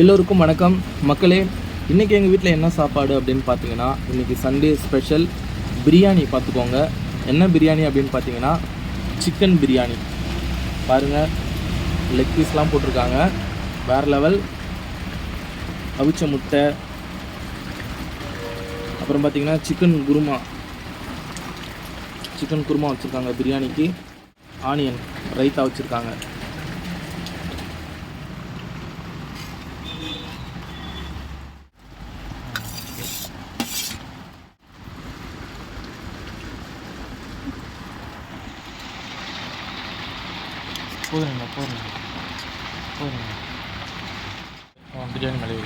எல்லோருக்கும் வணக்கம். மக்களே இன்றைக்கி எங்கள் வீட்டில் என்ன சாப்பாடு அப்படின்னு பார்த்தீங்கன்னா இன்றைக்கி சண்டே ஸ்பெஷல் பிரியாணி பார்த்துக்கோங்க என்ன பிரியாணி அப்படின்னு பார்த்தீங்கன்னா சிக்கன் பிரியாணி. பாருங்கள் லெக் பீஸ்லாம் போட்டிருக்காங்க. வேறு லெவல் அவிச்ச முட்டை. அப்புறம் பார்த்தீங்கன்னா சிக்கன் குருமா. சிக்கன் குருமா வச்சுருக்காங்க பிரியாணிக்கு. ஆனியன் ரைத்தா வச்சுருக்காங்க. போதுங்கண்ணா போதுங்க போதுங்க பிரியாணி மலை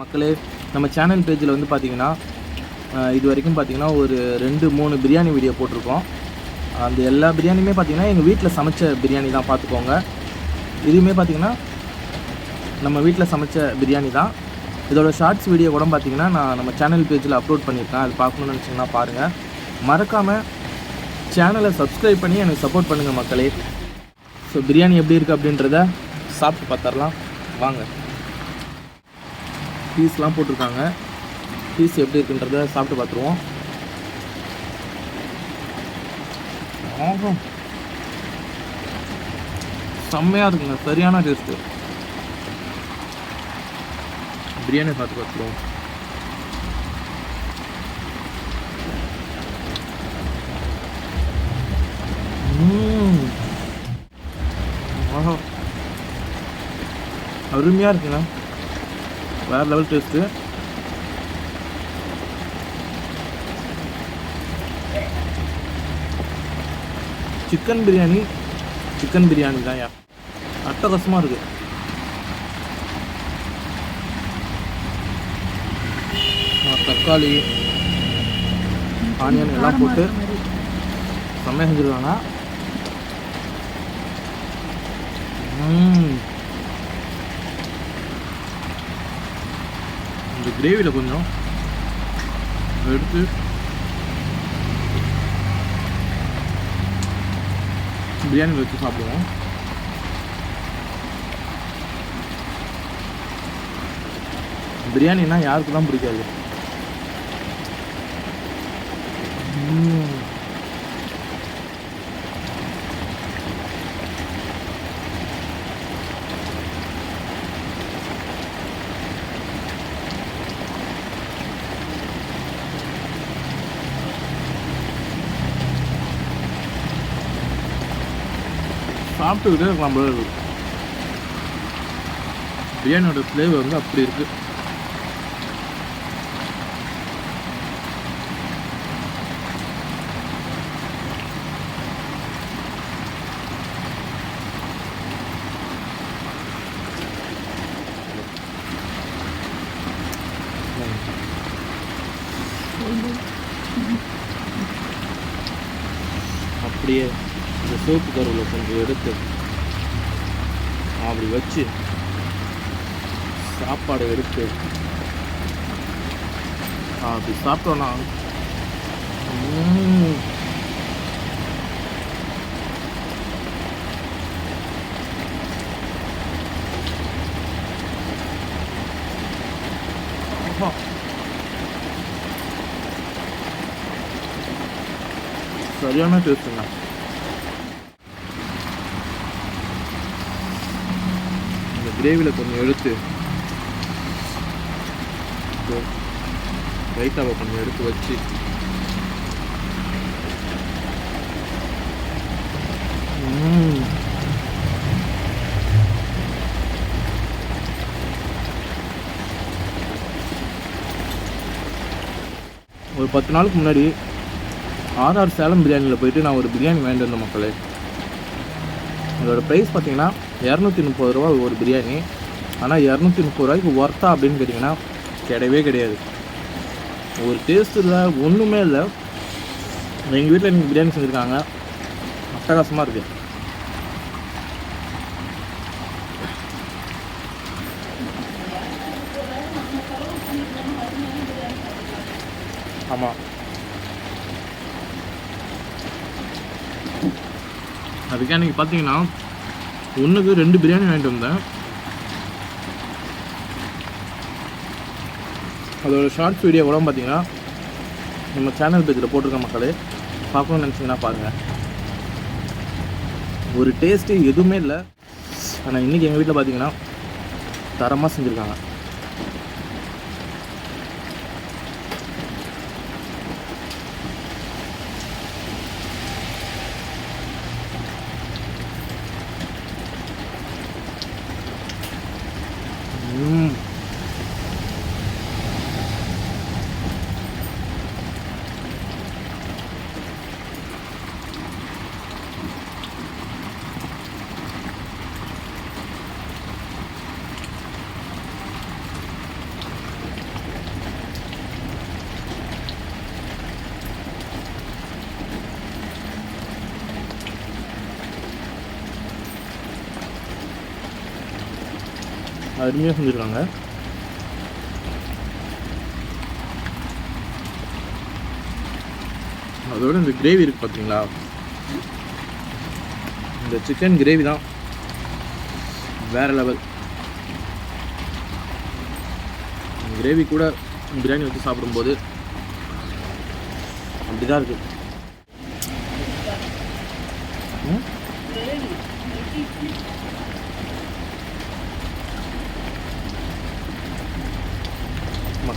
மக்களே நம்ம சேனல் பேஜில் வந்து பார்த்தீங்கன்னா இது வரைக்கும் பார்த்தீங்கன்னா ஒரு ரெண்டு மூணு பிரியாணி வீடியோ போட்டிருக்கோம். அந்த எல்லா பிரியாணியுமே பார்த்தீங்கன்னா எங்கள் வீட்டில் சமைச்ச பிரியாணி தான் பார்த்துக்கோங்க இதுவுமே பார்த்தீங்கன்னா நம்ம வீட்டில் சமைச்ச பிரியாணி தான். இதோட ஷார்ட்ஸ் வீடியோ கூட பார்த்திங்கன்னா நான் நம்ம சேனல் பேஜில் அப்லோட் பண்ணியிருக்கேன். அது பார்க்கணுன்னு நினச்சிங்கன்னா பாருங்கள் மறக்காமல் சேனலை சப்ஸ்கிரைப் பண்ணி எனக்கு சப்போர்ட் பண்ணுங்கள் மக்களே. ஸோ பிரியாணி எப்படி இருக்குது அப்படின்றத சாப்பிட்டு பார்த்துடலாம். வாங்க. பீஸ்லாம் போட்டிருக்காங்க. பீஸ் எப்படி இருக்குன்றத சாப்பிட்டு பார்த்துருவோம். ஆஹா. செம்மையாக இருக்குங்க. சரியான டேஸ்ட்டு பிரியாணி சாப்பிட்டு பார்த்துருவோம். அருமையாக இருக்குங்க வேறு level taste chicken biryani chicken biryani தான் யா. அட்டகாசமாக இருக்கு. ஆ, தக்காளி ஆனியன் எல்லாம் போட்டு செம்மையாக செஞ்சுருக்காங்க ம். இந்த கிரேவியில் கொஞ்சம் எடுத்து பிரியாணி வச்சு சாப்பிடுவோம். பிரியாணினா யாருக்கு தான் பிடிக்காது சாப்பிட்டுக்கிட்டே இருக்கலாம் போல இருக்கு. பிரியாணியோட ஃப்ளேவர் வந்து அப்படி இருக்கு. அப்படியே சோப்பு கருவில் கொஞ்சம் எடுத்து அப்படி வச்சு சாப்பாடை எடுத்து அப்படி சாப்பிட்டோன்னா சரியான டேஸ்ட்டுங்க இந்த கிரேவியில் கொஞ்சம் எடுத்து ரைத்தாவை கொஞ்சம் எடுத்து வச்சு. ஒரு பத்து நாளுக்கு முன்னாடி ஆர்ஆர் சேலம் பிரியாணியில் போயிட்டு நான் ஒரு பிரியாணி வாங்கிட்டு வந்தேன் மக்களே. அதோடய ப்ரைஸ் பார்த்தீங்கன்னா இரநூத்தி முப்பது ரூபா ஒரு பிரியாணி. ஆனால் இரநூத்தி முப்பது ரூபாய்க்கு ஒர்த்தா அப்படின்னு கேட்டிங்கன்னா கிடையவே கிடையாது. ஒரு டேஸ்ட் இல்லை ஒன்றுமே இல்லை. எங்கள் வீட்டில் எனக்கு பிரியாணி செஞ்சுருக்காங்க. அட்டகாசமாக இருக்குது ஆமாம் அதுக்கே நீங்கள் பார்த்தீங்கன்னா ஒன்றுக்கு ரெண்டு பிரியாணி வாங்கிட்டு வந்தேன். அதோட ஷார்ட்ஸ் வீடியோ கூட பார்த்தீங்கன்னா நம்ம சேனல் பேஜில் போட்டிருக்க மக்களே பார்க்கணும்னு நினச்சிங்கன்னா பாருங்கள் ஒரு டேஸ்ட்டு எதுவுமே இல்லை. ஆனால் இன்றைக்கி எங்கள் வீட்டில் பார்த்தீங்கன்னா தரமாக செஞ்சுருக்காங்க ம் அருமையாக செஞ்சுருக்காங்க. அதோட இந்த கிரேவி இருக்கு பார்த்தீங்களா இந்த சிக்கன் கிரேவி தான். வேற லெவல் கிரேவி கூட பிரியாணி வச்சு சாப்பிடும்போது அப்படிதான் இருக்கு. ம்?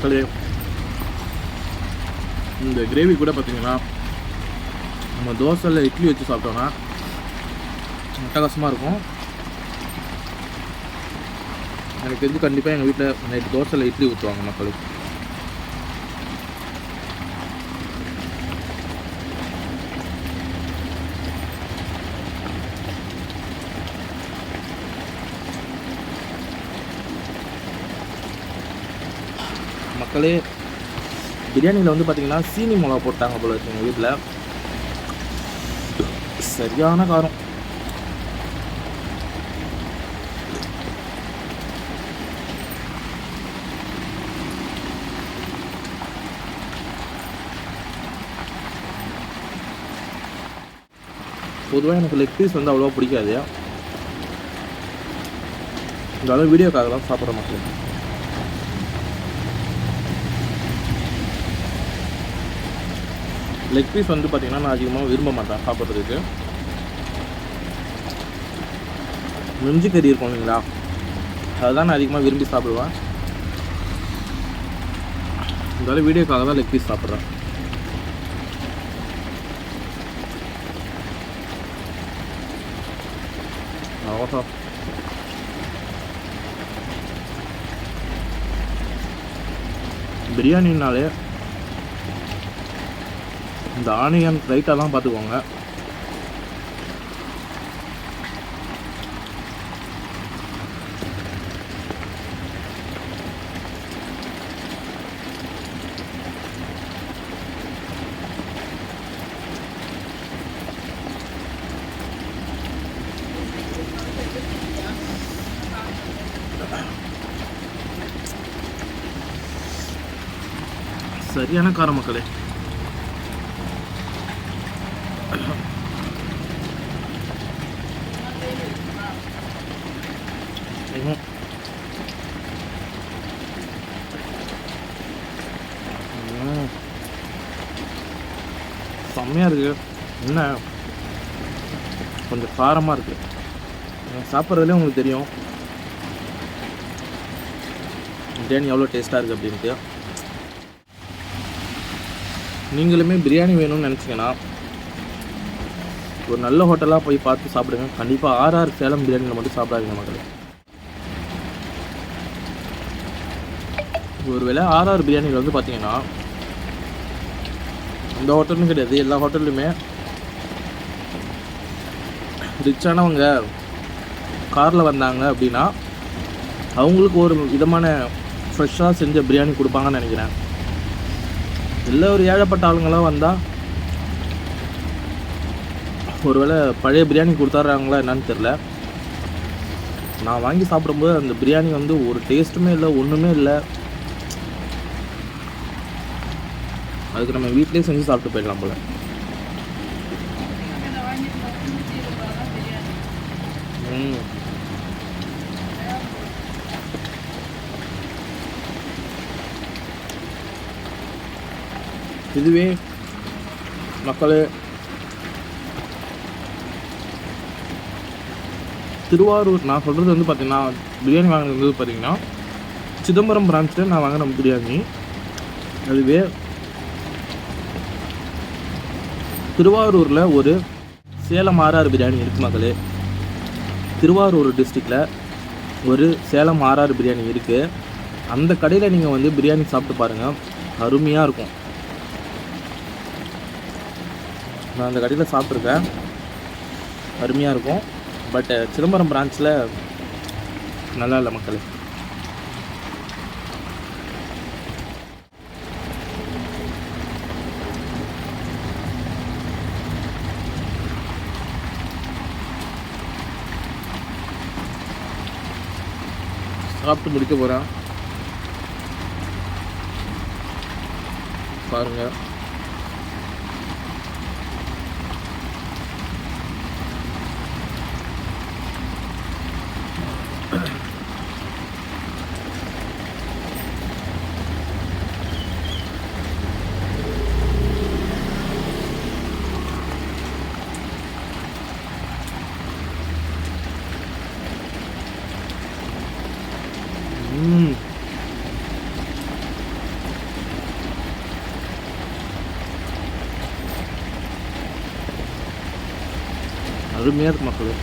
மக்களே இந்த கிரேவி கூட பார்த்தீங்கன்னா நம்ம தோசையில் இட்லி வச்சு சாப்பிட்டோம்னா அட்டகாசமாக இருக்கும். எனக்கு தெரிஞ்சு கண்டிப்பாக எங்கள் வீட்டில் நைட்டு தோசையில் இட்லி ஊற்றுவாங்க மக்களுக்கு மக்களே பிரியாணியில் வந்து பார்த்திங்கன்னா சீனி மிளகா போட்டாங்க போல இருக்கு எங்கள் வீட்டில் சரியான காரம். பொதுவாக எனக்கு லெக் பீஸ் வந்து அவ்வளோவா பிடிக்காது. இருந்தாலும் வீடியோக்காக தான் சாப்பிட்ற மக்கள் லெக் பீஸ் வந்து பார்த்திங்கன்னா நான் அதிகமாக விரும்ப மாட்டேன். சாப்பிட்றதுக்கு. நெஞ்சு கறி இருக்கும் இல்லைங்களா? அதுதான் நான் அதிகமாக விரும்பி சாப்பிடுவேன். இருந்தாலும் வீடியோக்காக தான் லெக் பீஸ் சாப்பிட்றேன். ஆஹா பிரியாணினாலே இந்த ஆனியன் ரைட்டாலாம் பார்த்துக்கோங்க. சரியான காரம் மக்களே. செம்மையாக இருக்குது செம்மையா என்ன? கொஞ்சம் காரமாக இருக்குது நான் சாப்பிட்றதுலே உங்களுக்கு தெரியும். பிரியாணி எவ்வளோ டேஸ்ட்டாக இருக்குது அப்படின்ட்டு. நீங்களுமே பிரியாணி வேணும்னு நினச்சிங்கன்னா ஒரு நல்ல ஹோட்டலாக போய் பார்த்து சாப்பிடுங்க. கண்டிப்பாக ஆர்ஆர் சேலம் பிரியாணியில் மட்டும் சாப்பிடாதீங்க மக்களே. ஒருவேளை ஆர்ஆர் பிரியாணியில் வந்து பார்த்தீங்கன்னா இந்த ஹோட்டலும் கிடையாது. எல்லா ஹோட்டல்லையுமே ரிச்சானவங்க காரில் வந்தாங்க அப்படின்னா அவங்களுக்கு ஒரு விதமான ஃப்ரெஷ்ஷாக செஞ்ச பிரியாணி கொடுப்பாங்கன்னு நினைக்கிறேன். இல்லை ஒரு ஏழைப்பட்ட ஆளுங்களாம் வந்தால் ஒருவேளை பழைய பிரியாணி கொடுத்தாடுறாங்களா என்னன்னு தெரில நான் வாங்கி சாப்பிடும்போது அந்த பிரியாணி வந்து ஒரு டேஸ்ட்டுமே இல்லை ஒன்றுமே இல்லை. அதுக்கு நம்ம வீட்லேயே செஞ்சு சாப்பிட்டு போயிடலாம் போல். இதுவே மக்களே திருவாரூர் நான் சொல்கிறது வந்து பார்த்தீங்கன்னா பிரியாணி வாங்கினது வந்து பார்த்தீங்கன்னா சிதம்பரம் பிரான்ச்சில் நான் வாங்கின பிரியாணி. அதுவே திருவாரூரில் ஒரு சேலம் ஆர்ஆர் பிரியாணி இருக்கு மக்களே. திருவாரூர் டிஸ்ட்ரிக்டில் ஒரு சேலம் ஆர்ஆர் பிரியாணி இருக்குது அந்த கடையில் நீங்கள் வந்து பிரியாணி சாப்பிட்டு பாருங்கள் அருமையாக இருக்கும். நான் அந்த கடையில் சாப்பிட்ருக்கேன் அருமையாக இருக்கும். பட்டு சிதம்பரம் பிரான்ச்சில் நல்லா இல்லை மக்கள். சாப்பிட்டு முடிக்க போகிறேன் பாருங்கள் ம் அருமையாக இருக்கு மக்களே